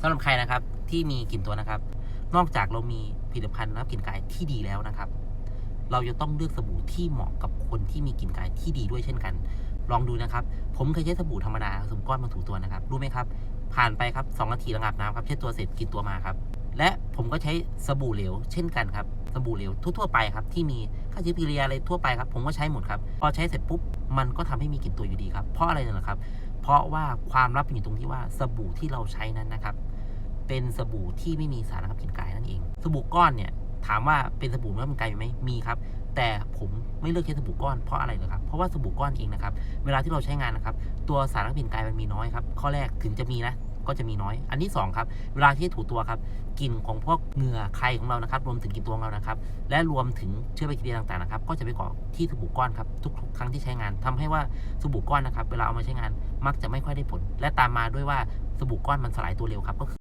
สำหรับใครนะครับที่มีกลิ่นตัวนะครับ นอกจากเรามีผลิตภัณฑ์และกลิ่นกายที่ดีแล้วนะครับ เราจะต้องเลือกสบู่ที่เหมาะกับคนที่มีกลิ่นกายที่ดีด้วยเช่นกัน ลองดูนะครับ ผมเคยใช้สบู่ธรรมดาสบู่ก้อนมาถูตัวนะครับรู้ไหมครับ ผ่านไปครับสองนาทีแล้วอาบน้ำครับเช็ดตัวเสร็จกลินตัวมาครับ และผมก็ใช้สบู่เหลวเช่นกันครับสบู่เหลวทั่วๆไปครับที่มีค่าเชื้อแบคทีเรียอะไรทั่วไปครับผมก็ใช้หมดครับพอใช้เสร็จปุ๊บมันก็ทำให้มีกลิ่นตัวอยู่ดีครับเพราะอะไรเนี่ยนะครับ ราะว่าความลับอยู่ตรงที่ว่าสบู่ที่เราใช้นั้นนะครับ เป็นสบู่ที่ไม่มีสารระงับกลิ่นกายนั่นเอง สบู่ก้อนเนี่ยถามว่าเป็นสบู่ระงับกลิ่นกายไหมมีครับ แต่ผมไม่เลือกใช้สบู่ก้อนเพราะอะไรเหรอครับเพราะว่าสบู่ก้อนเองนะครับ เวลาที่เราใช้งานนะครับ ตัวสารระงับกลิ่นกายมันมีน้อยครับข้อแรกถึงจะมีนะ ก็จะมีน้อย อันที่สองครับเวลาที่ถูตัวครับกลิ่นของพวกเหงื่อไข่ของเรานะครับ รวมถึงกลิ่นตัวของเรานะครับ และรวมถึงเชื้อแบคทีเรียต่างๆนะครับ ก็จะไปเกาะที่สบู่ก้อนครับทุกๆครั้งที่ใช้งานทำให้ว่าสบู่ก้อนนะครับ เวลาเอามาใช้งานมักจะไม่ค่อยได้ผล และตามมาด้วยว่าสบู่ก้อนมันสลายตัวเร็วครับก็คือ